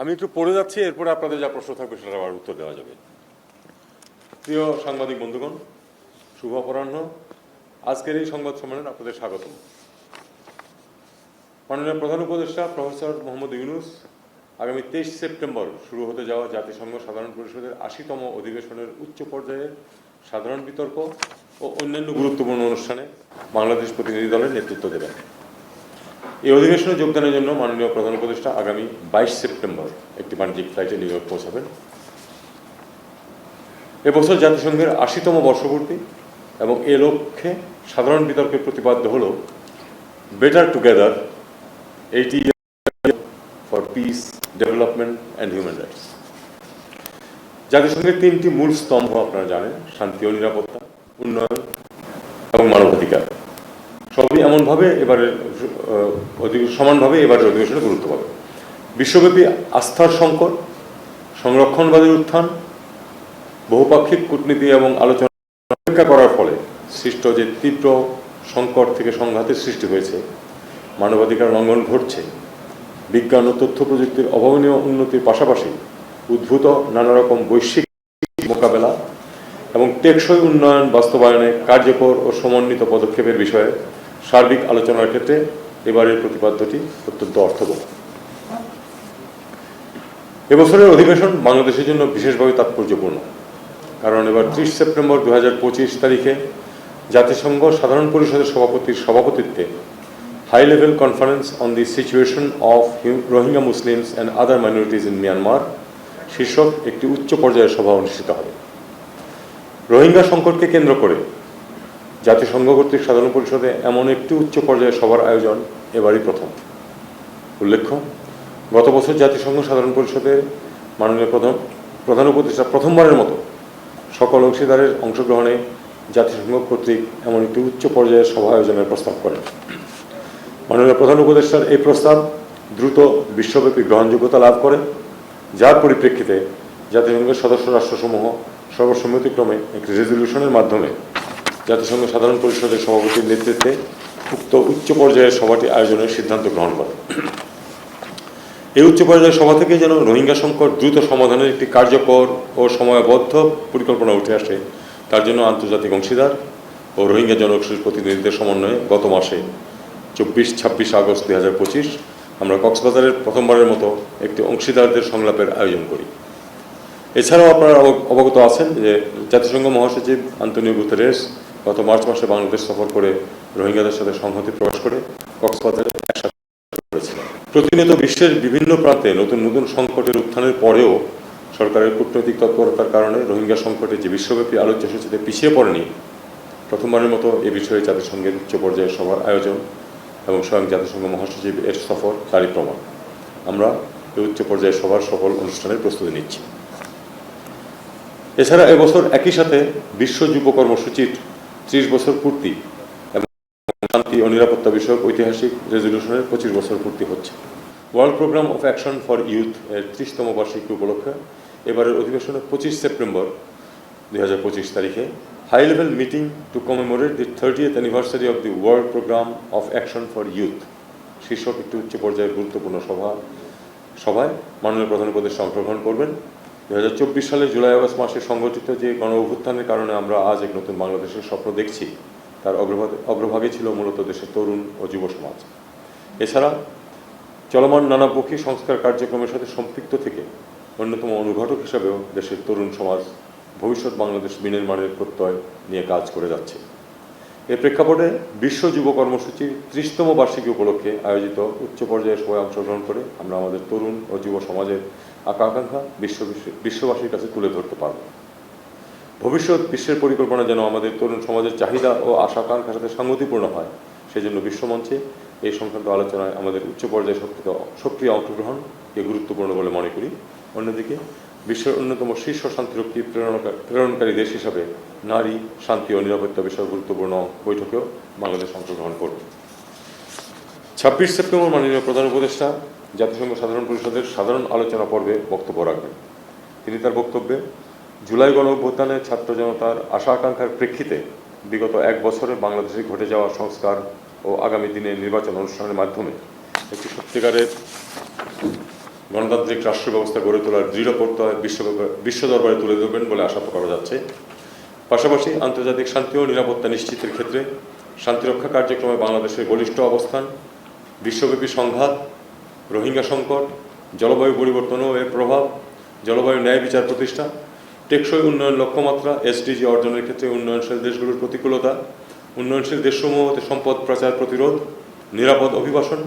আমি একটু পড়ে যাচ্ছি, এরপরে আপনাদের যা প্রশ্ন থাকবে সেটা আবার উত্তর দেওয়া যাবে। প্রিয় সাংবাদিক বন্ধুগণ, শুভ অপরাহ্ন। আজকের এই সংবাদ সম্মেলনে আপনাদের স্বাগতম। মাননীয় প্রধান উপদেষ্টা প্রফেসর মোহাম্মদ ইউনুস, আগামী তেইশ সেপ্টেম্বর শুরু হতে যাওয়া জাতিসংঘ সাধারণ পরিষদের আশিতম অধিবেশনের উচ্চ পর্যায়ের সাধারণ বিতর্ক ও অন্যান্য গুরুত্বপূর্ণ অনুষ্ঠানে বাংলাদেশ প্রতিনিধি দলের নেতৃত্ব দেবেন। এই অধিবেশনে যোগদানের জন্য মাননীয় প্রধান উপদেষ্টা আগামী বাইশ সেপ্টেম্বর একটি বাণিজ্যিক ফ্লাইটে নিউ ইয়র্ক পৌঁছাবেন। এবছর জাতিসংঘের আশিতম বর্ষপূর্তি এবং এ লক্ষ্যে সাধারণ বিতর্কের প্রতিপাদ্য হল better together eighty for peace development and human rights জাতিসংঘের তিনটি মূল স্তম্ভ আপনারা জানেন, শান্তি ও নিরাপত্তা, উন্নয়ন এবং মানবাধিকার। এমনভাবে এবারে সমানভাবে এবারের অধিবেশনে গুরুত্ব পাবে? বিশ্বব্যাপী আস্থার সংকট, সংরক্ষণবাদের উত্থান, বহুপাক্ষিক কূটনীতি এবং আলোচনা অপেক্ষা করার ফলে সৃষ্ট যে তীব্র সংকট থেকে সংঘাতের সৃষ্টি হয়েছে, মানবাধিকার লঙ্ঘন ঘটছে, বিজ্ঞান ও তথ্য প্রযুক্তির অভাবনীয় উন্নতির পাশাপাশি উদ্ভূত নানা রকম বৈশ্বিক মোকাবেলা এবং টেকসই উন্নয়ন বাস্তবায়নে কার্যকর ও সমন্বিত পদক্ষেপের বিষয়ে সার্বিক আলোচনার ক্ষেত্রে এবারের প্রতিপাদ্যটি অত্যন্ত অর্থবহ। এবছরের অধিবেশন বাংলাদেশের জন্য বিশেষভাবে তাৎপর্যপূর্ণ। কারণ এবার ত্রিশ সেপ্টেম্বর দু হাজার পঁচিশ তারিখে জাতিসংঘ সাধারণ পরিষদের সভাপতির সভাপতিত্বে high level conference on the situation of Rohingya Muslims and other minorities in Myanmar শীর্ষক একটি উচ্চ পর্যায়ের সভা অনুষ্ঠিত হবে। রোহিঙ্গা সংকটকে কেন্দ্র করে জাতিসংঘ কর্তৃক সাধারণ পরিষদে এমন একটি উচ্চ পর্যায়ের সভার আয়োজন এবারই প্রথম। উল্লেখ্য, গত বছর জাতিসংঘ সাধারণ পরিষদে মাননীয় প্রধান প্রধান উপদেষ্টা প্রথমবারের মতো সকল অংশীদারের অংশগ্রহণে জাতিসংঘ কর্তৃক এমন একটি উচ্চ পর্যায়ের সভা আয়োজনের প্রস্তাব করেন। মাননীয় প্রধান উপদেষ্টার এই প্রস্তাব দ্রুত বিশ্বব্যাপী গ্রহণযোগ্যতা লাভ করে, যার পরিপ্রেক্ষিতে জাতিসংঘের সদস্য রাষ্ট্রসমূহ সর্বসম্মতিক্রমে একটি রেজলিউশনের মাধ্যমে জাতিসংঘ সাধারণ পরিষদের সভাপতির নেতৃত্বে উক্ত উচ্চ পর্যায়ের সভাটি আয়োজনের সিদ্ধান্ত গ্রহণ করে। এই উচ্চ পর্যায়ের সভা থেকে যেন রোহিঙ্গা সংকট দ্রুত সমাধানের একটি কার্যকর ও সময়বদ্ধ পরিকল্পনা উঠে আসে, তার জন্য আন্তর্জাতিক অংশীদার ও রোহিঙ্গা জনগোষ্ঠীর প্রতিনিধিদের সমন্বয়ে গত মাসে চব্বিশ ছাব্বিশ আগস্ট দুই হাজার পঁচিশ আমরা কক্সবাজারের প্রথমবারের মতো একটি অংশীদারদের সংলাপের আয়োজন করি। এছাড়াও আপনারা অব- অবগত আছেন যে জাতিসংঘ মহাসচিব আন্তনিও গুতেরেস গত মার্চ মাসে বাংলাদেশ সফর করে রোহিঙ্গাদের সাথে সংহতি প্রকাশ করে কক্সবাজারে একসাথে প্রতিনিয়ত বিশ্বের বিভিন্ন প্রান্তে নতুন নতুন সংকটের উত্থানের পরেও সরকারের কূটনৈতিক তৎপরতার কারণে রোহিঙ্গা সংকটে যে বিশ্বব্যাপী আলোচ্য সূচিতে পিছিয়ে পড়েনি, প্রথমবারের মতো এ বিষয়ে জাতিসংঘের উচ্চ পর্যায়ের সভার আয়োজন এবং স্বয়ং জাতিসংঘ মহাসচিব এর সফর তারই প্রমাণ। আমরা এই উচ্চ পর্যায়ের সভার সফল অনুষ্ঠানের প্রস্তুতি নিচ্ছি। এছাড়া এবছর একই সাথে বিশ্ব যুব কর্মসূচির ত্রিশ বছর পূর্তি শান্তি ও নিরাপত্তা বিষয়ক ঐতিহাসিক রেজলিউশনের পঁচিশ বছর পূর্তি হচ্ছে। World programme of action for youth এর ত্রিশতম বার্ষিকী উপলক্ষে এবারের অধিবেশনে পঁচিশ সেপ্টেম্বর দুই হাজার পঁচিশ তারিখে high level meeting to commemorate the thirtieth anniversary of the world programme of action for youth শীর্ষক একটি উচ্চ পর্যায়ের গুরুত্বপূর্ণ সভা, সভায় মাননীয় প্রধান উপদেষ্টা অংশগ্রহণ করবেন। দু সালের জুলাই আগস্ট মাসে সংগঠিত যে গণ অভ্যুত্থানের কারণে আমরা আজ এক নতুন বাংলাদেশের স্বপ্ন দেখছি, তার অগ্রভাগে ছিল মূলত দেশের তরুণ ও যুব সমাজ। এছাড়া চলমান নানামুখী সংস্কার কার্যক্রমের সাথে সম্পৃক্ত থেকে অন্যতম অনুঘটক হিসাবেও দেশের তরুণ সমাজ ভবিষ্যৎ বাংলাদেশ বিনির্মাণের প্রত্যয় নিয়ে কাজ করে যাচ্ছে। এ প্রেক্ষাপটে বিশ্ব যুব কর্মসূচির ত্রিশতম বার্ষিকী উপলক্ষে আয়োজিত উচ্চ পর্যায়ের সভায় অংশগ্রহণ করে আমরা আমাদের তরুণ ও যুব সমাজের আকাঙ্ক্ষা বিশ্ব বিশ্ব- বিশ্ববাসীর কাছে তুলে ধরতে পারব। ভবিষ্যৎ বিশ্বের পরিকল্পনা যেন আমাদের তরুণ সমাজের চাহিদা ও আশা আকাঙ্ক্ষার সাথে সঙ্গতিপূর্ণ হয়, সেজন্য বিশ্বমঞ্চে এই সংক্রান্ত আলোচনায় আমাদের উচ্চ পর্যায়ে সক্রিয় সক্রিয় অংশগ্রহণকে গুরুত্বপূর্ণ বলে মনে করি। অন্যদিকে বিশ্বের অন্যতম শীর্ষ শান্তিরক্ষী প্রেরণকা প্রেরণকারী দেশ হিসাবে নারী, শান্তি ও নিরাপত্তা বিষয়ক গুরুত্বপূর্ণ বৈঠকেও বাংলাদেশ অংশগ্রহণ করবে। ছাব্বিশ সেপ্টেম্বর মাননীয় প্রধান উপদেষ্টা, জাতিসংঘ সাধারণ পরিষদের সাধারণ আলোচনা পর্বে বক্তব্য রাখবেন। তিনি তার বক্তব্যে, জুলাই গণ অভ্যুত্থানে ছাত্র জনতার আশা আকাঙ্ক্ষার প্রেক্ষিতে বিগত এক বছরে বাংলাদেশে ঘটে যাওয়া সংস্কার ও আগামী দিনে নির্বাচন অনুষ্ঠানের মাধ্যমে একটি সত্যিকারের গণতান্ত্রিক রাষ্ট্র ব্যবস্থা গড়ে তোলার দৃঢ় প্রত্যয় বিশ্ব বিশ্ব দরবারে তুলে ধরবেন বলে আশা করা যাচ্ছে। পাশাপাশি আন্তর্জাতিক শান্তি ও নিরাপত্তা নিশ্চিতের ক্ষেত্রে শান্তিরক্ষা কার্যক্রমে বাংলাদেশের বলিষ্ঠ অবস্থান, বিশ্বব্যাপী সংঘাত, রোহিঙ্গা সংকট, জলবায়ু পরিবর্তন ও এর প্রভাব, জলবায়ু ন্যায় বিচার প্রতিষ্ঠা, টেকসই উন্নয়ন লক্ষ্যমাত্রা, এসডিজি অর্জনের ক্ষেত্রে উন্নয়নশীল দেশগুলোর প্রতিকূলতা, উন্নয়নশীল দেশসমূহ হতে সম্পদ প্রচার প্রতিরোধ, নিরাপদ অভিবাসন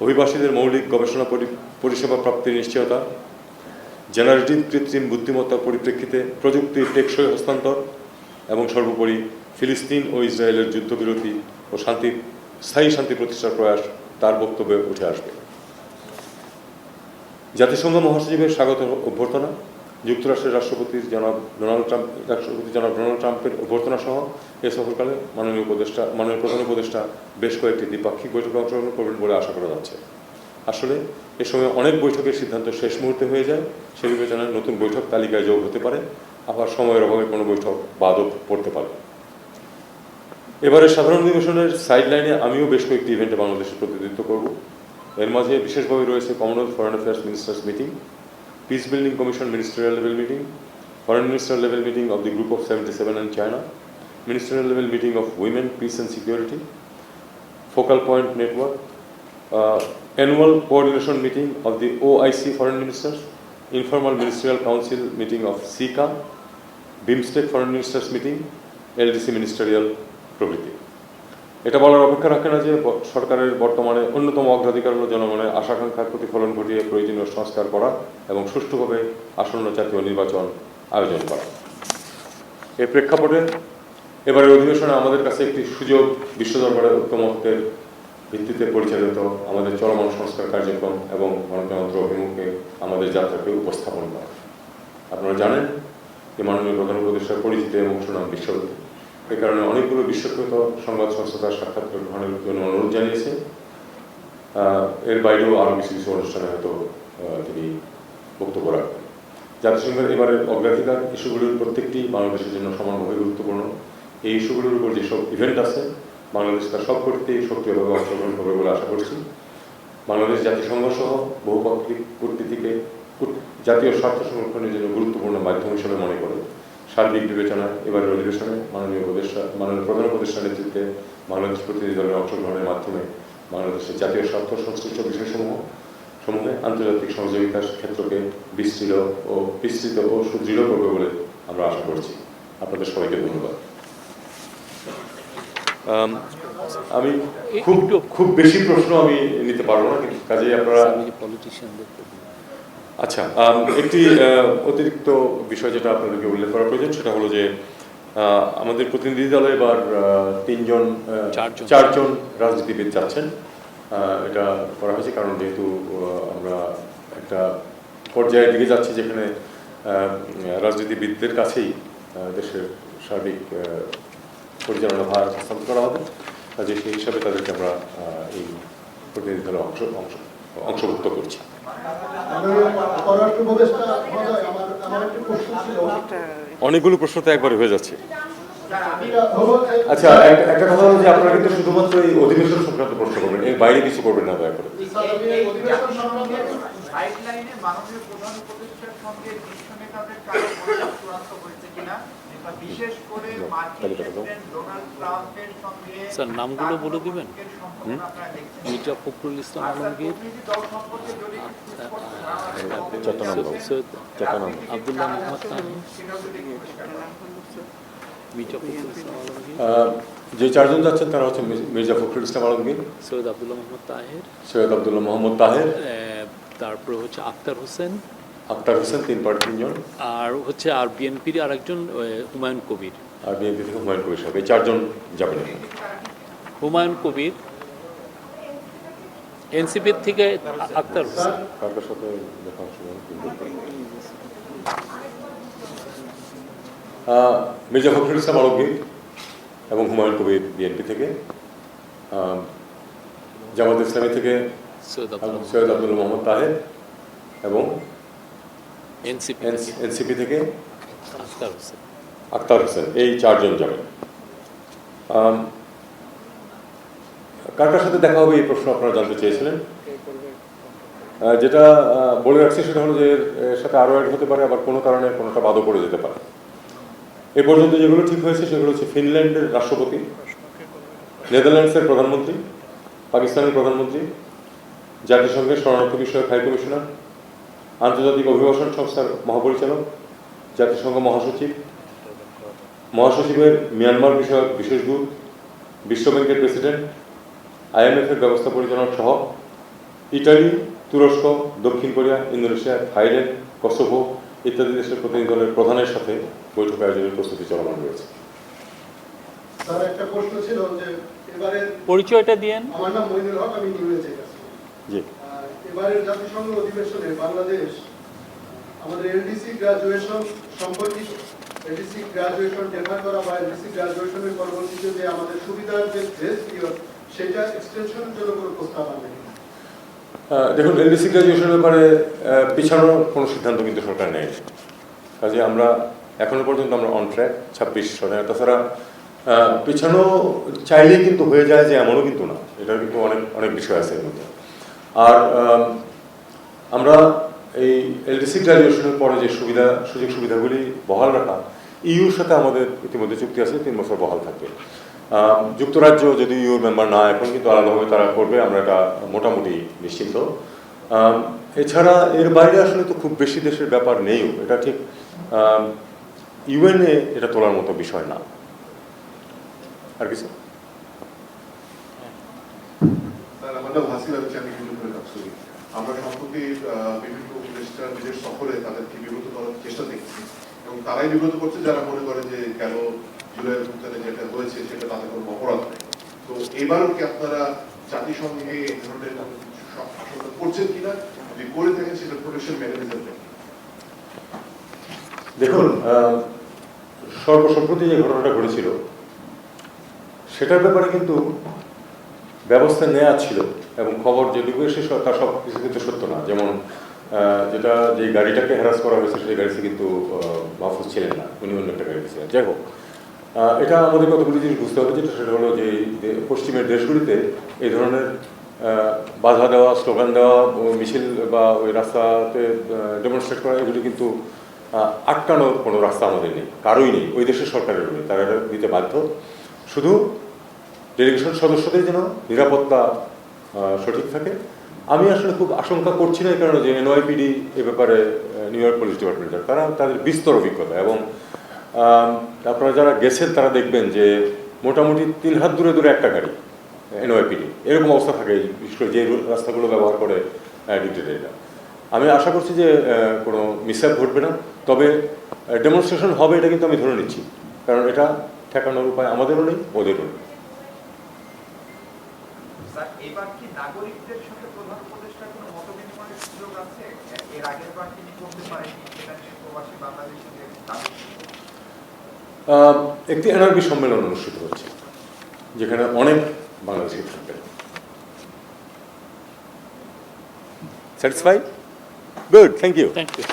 অভিবাসীদের মৌলিক গবেষণা পরি- পরিষেবা প্রাপ্তির নিশ্চয়তা জেনারেটিভ কৃত্রিম বুদ্ধিমত্তার পরিপ্রেক্ষিতে প্রযুক্তির টেকসই হস্তান্তর, এবং সর্বোপরি ফিলিস্তিন ও ইসরায়েলের যুদ্ধবিরতি ও শান্তি, স্থায়ী শান্তি প্রতিষ্ঠার প্রয়াস তার বক্তব্যে উঠে আসবে। জাতিসংঘ মহাসচিবের স্বাগত অভ্যর্থনা। যুক্তরাষ্ট্রের রাষ্ট্রপতির জনাব ডোনাল্ড ট্রাম্প, রাষ্ট্রপতি জনাব ডোনাল্ড ট্রাম্পের অভ্যর্থনা সহ এ সফরকালে মাননীয় উপদেষ্টা, মাননীয় প্রধান উপদেষ্টা বেশ কয়েকটি দ্বিপাক্ষিক বৈঠকে অংশগ্রহণ করবেন বলে আশা করা যাচ্ছে। আসলে এ সময় অনেক বৈঠকের সিদ্ধান্ত শেষ মুহূর্তে হয়ে যায়, সে বিবেচনায় নতুন বৈঠক তালিকায় যোগ হতে পারে, আবার সময়ের অভাবে কোনো বৈঠক বাদও পড়তে পারে। এবারে সাধারণ অধিবেশনের সাইডলাইনে আমিও বেশ কয়েকটি ইভেন্টে বাংলাদেশের প্রতিনিধিত্ব করব। এর মাঝে বিশেষভাবে রয়েছে Commonwealth foreign affairs ministers meeting peace building commission ministerial level meeting foreign minister level meeting of the group of seventy seven and China ministerial level meeting of women peace and security focal point network, uh, annual coordination meeting of the OIC foreign ministers, informal ministerial council meeting of SICA, BIMSTEC foreign ministers meeting, LDC ministerial প্রভৃতি এটা বলার অপেক্ষা রাখে না যে সরকারের বর্তমানে অন্যতম অগ্রাধিকার হল জনগণের আশাকাঙ্ক্ষার প্রতিফলন ঘটিয়ে প্রয়োজনীয় সংস্কার করা এবং সুষ্ঠুভাবে আসন্ন জাতীয় নির্বাচন আয়োজন করা। এই প্রেক্ষাপটে এবারের অধিবেশনে আমাদের কাছে একটি সুযোগ বিশ্ব দরবারের ঐক্যমত্যের ভিত্তিতে পরিচালিত আমাদের চলমান সংস্কার কার্যক্রম এবং গণতন্ত্র অভিমুখে আমাদের যাত্রাকে উপস্থাপন করা। আপনারা জানেন যে মাননীয় প্রধান উপদেষ্টার পরিচিতি এবং সুনাম বিশ্বব্যাপী। এ কারণে অনেকগুলো বিশ্বখ্যাত সংবাদ সংস্থা তার সাক্ষাৎকার গ্রহণের জন্য অনুরোধ জানিয়েছে। এর বাইরেও আরও কিছু কিছু অনুষ্ঠানে হয়তো তিনি বক্তব্য রাখবেন। জাতিসংঘের এবারের অগ্রাধিকার ইস্যুগুলির প্রত্যেকটি বাংলাদেশের জন্য সমানভাবে গুরুত্বপূর্ণ। এই ইস্যুগুলির উপর যেসব ইভেন্ট আছে, বাংলাদেশ তার সবকটিতেই সক্রিয়ভাবে অংশগ্রহণ করবে বলে আশা করছি। বাংলাদেশ জাতিসংঘ সহ বহুপাক্ষিক কূটনীতিকে জাতীয় স্বার্থ সংরক্ষণের জন্য গুরুত্বপূর্ণ মাধ্যম হিসেবে মনে করে। সার্বিক বিবেচনা এবারের অধিবেশনে মাননীয় উপদেষ্টা মাননীয় প্রধান উপদেষ্টার নেতৃত্বে বাংলাদেশ প্রতিনিধি দলের অংশগ্রহণের মাধ্যমে বাংলাদেশের জাতীয় স্বার্থ সংশ্লিষ্ট বিষয়সমূহ সমূহে আন্তর্জাতিক সহযোগিতার ক্ষেত্রকে বিস্তৃত ও বিস্তৃত ও সুদৃঢ় করবে বলে আমরা আশা করছি। আপনাদের সবাইকে ধন্যবাদ। আম, খুব খুব বেশি প্রশ্ন আমি নিতে পারব না কিন্তু কাজেই আপনারা আচ্ছা একটি অতিরিক্ত বিষয় যেটা আপনাদেরকে উল্লেখ করা প্রয়োজন সেটা হলো যে আমাদের প্রতিনিধি দলে এবার তিনজন চারজন। রাজনীতিবিদ যাচ্ছেন এটা করা হয়েছে কারণ যেহেতু আমরা একটা পর্যায়ের দিকে যাচ্ছি যেখানে রাজনীতিবিদদের কাছেই দেশের সার্বিক পরিচালনা ভার হস্তান্তর করা হবে কাজে সেই হিসাবে তাদেরকে আমরা এই প্রতিনিধি দলে অংশ অংশ অংশভুক্ত করছি। অনেকগুলো প্রশ্ন তো একবারে হয়ে যাচ্ছে। আচ্ছা একটা কথা হলো যে আপনারা কিন্তু শুধুমাত্র এই অধিবেশন সংক্রান্ত প্রশ্ন করবেন এর বাইরে কিছু করবেন না দয়া করে। স্যার, নামগুলো বলে দিবেন? মির্জা ফখরুল ইসলাম আলমগীর সৈয়দ আব্দুল্লাহ মোহাম্মদ। মির্জা ফখরুল ইসলাম আলমগীর যে চারজন যাচ্ছেন তারা হচ্ছে মির্জা ফখরুল ইসলাম আলমগীর সৈয়দ আব্দুল্লাহ মোহাম্মদ তাহের সৈয়দ আবদুল্লাহ মোহাম্মদ তাহের তারপরে হচ্ছে আক্তার হোসেন আক্তার হোসেন তিন পার্টি তিনজন। আর হচ্ছে আর বিএনপির আরেকজন হুমায়ুন কবির। আর বিএনপি থেকে হুমায়ুন কবির সাহেব এই চারজন যাবেন। হুমায়ুন কবির এনসিপির থেকে আক্তার মির্জা ফখরুল ইসলাম আলমগীর এবং হুমায়ুন কবির বিএনপি থেকে জামাত ইসলামী থেকে সৈয়দ আব্দুল মোহাম্মদ তাহের এবং এনসিপি থেকে আক্তার হোসেন। আক্তার হোসেন এই চারজন যাবেন কার কার সাথে দেখা হবে এই প্রশ্ন আপনারা জানতে চেয়েছিলেন? যেটা বলে রাখছি সেটা হলো যে, এর এর সাথে আরও অ্যাড হতে পারে, আবার কোনো কারণে কোনোটা বাদও পড়ে যেতে পারে। এ পর্যন্ত যেগুলো ঠিক হয়েছে, সেগুলো হচ্ছে ফিনল্যান্ডের রাষ্ট্রপতি, নেদারল্যান্ডসের প্রধানমন্ত্রী, পাকিস্তানের প্রধানমন্ত্রী, জাতিসংঘের শরণার্থী বিষয়ক হাই কমিশনার, আন্তর্জাতিক অভিবাসন সংস্থার মহাপরিচালক, জাতিসংঘ মহাসচিব, মহাসচিবের মিয়ানমার বিষয়ক বিশেষ দূত বিশ্বব্যাংকের প্রেসিডেন্ট আইএমএফ এর ব্যবস্থা পরিচালক সহ ইটালি তুরস্ক দক্ষিণ কোরিয়া ইন্দোনেশিয়া থাইল্যান্ড কসোভো ইত্যাদি দেশের প্রতিনিধি দলের প্রধানের সাথে বৈঠক আয়োজনের প্রস্তুতি চলমান রয়েছে। স্যার একটা প্রশ্ন ছিল যে এবারে পরিচয়টা দিয়েন। আমার নাম মইনুল হক আমি জি। এবারের জাতিসংঘ অধিবেশনে বাংলাদেশ আমাদের এলডিসি গ্রাজুয়েশন সম্পর্কিত এলডিসি গ্রাজুয়েশন ডেফার করা বা এলডিসি গ্রাজুয়েশনের পরবর্তীতে যে আমাদের সুবিধার যে গ্রেস পিরিয়ড দেখুন, এলডিসি গ্রাজুয়েশনের ব্যাপারে পিছানোর কোনো সিদ্ধান্ত কিন্তু সরকার নেয় কাজে আমরা এখনও পর্যন্ত আমরা অন ট্র্যাক ছাব্বিশ সনে। তাছাড়া পিছানো চাইলেই কিন্তু হয়ে যায় যে এমনও কিন্তু না। এটার কিন্তু অনেক অনেক বিষয় আছে এর মধ্যে। আর আমরা এই এলডিসি গ্রাজুয়েশনের পরে যে সুবিধা, সুযোগ সুবিধাগুলি বহাল রাখা, ইউর সাথে আমাদের ইতিমধ্যে চুক্তি আছে, তিন বছর বহাল থাকবে। যুক্তরাজ্য যদি ইউর মেম্বার না, এখন কিন্তু আলাদাভাবে তারা করবে, আমরা এটা মোটামুটি নিশ্চিন্ত। এছাড়া এর বাইরে আসলে তো খুব বেশি দেশের ব্যাপার নেইও এটা ঠিক ইউএনএ এটা তোলার মতো বিষয় না। আর কিছু? আমার সম্প্রতি বিভিন্ন নিজের সফরে তাদেরকে বিব্রত করার চেষ্টা দেখছি। এবং তারাই বিব্রত করছে, যারা মনে করে যে কেন যেটা হয়েছে, সেটা তাদের কোনো অপরাধ নেই। তো এবারও কি আপনারা জাতিসংঘে এই ধরনের আশঙ্কা করছেন কিনা? যদি করে থাকেন, সেটা প্রোটেকশন মেকানিজম দেখুন সর্বসম্প্রতি যে ঘটনাটা ঘটেছিল, সেটার ব্যাপারে কিন্তু ব্যবস্থা নেওয়া ছিল এবং খবর যেটুকু এসে স- তা সব কিছু কিন্তু সত্য না। যেমন যেটা যে গাড়িটাকে হ্যারাস করা হয়েছে সেই গাড়িতে কিন্তু মাহফুজ ছিলেন না, উনি অন্য একটা গাড়িতে ছিলেন। যাই হোক এটা আমাদের কতগুলি জিনিস বুঝতে হবে যেটা, সেটা হলো যে পশ্চিমের দেশগুলিতে এই ধরনের বাধা দেওয়া, স্লোগান দেওয়া, মিছিল বা ওই রাস্তাতে ডেমনস্ট্রেট করা, এগুলি কিন্তু আটকানোর কোনো রাস্তা আমাদের নেই, কারোই নেই, ওই দেশের সরকারেরও নেই, তারা দিতে বাধ্য। শুধু ডেলিগেশন সদস্যদের যেন নিরাপত্তা সঠিক থাকে। আমি আসলে খুব আশঙ্কা করছি না, এই কারণে যে এনওয়াইপিডি এ ব্যাপারে নিউ ইয়র্ক পুলিশ ডিপার্টমেন্টের তারা তাদের বিস্তর অভিজ্ঞতা এবং আপনারা যারা গেছেন, তারা দেখবেন যে মোটামুটি তিন হাত দূরে দূরে একটা গাড়ি এনওয়াইপিডি এরকম অবস্থা থাকে বিশেষ করে যে রাস্তাগুলো ব্যবহার করে ডিটেলটা আমি আশা করছি যে কোনো মিসঅ্যাপ ঘটবে না, তবে ডেমনস্ট্রেশন হবে, এটা কিন্তু আমি ধরে নিচ্ছি। কারণ এটা ঠেকানোর উপায় আমাদেরও নেই, ওদেরও নেই। এর আগের বার তিনি করতে প্রবাসী বাংলাদেশিদের দাবি একটি এনআরবি সম্মেলন অনুষ্ঠিত হচ্ছে, যেখানে অনেক বাংলাদেশি থাকবেন satisfy good thank you thank you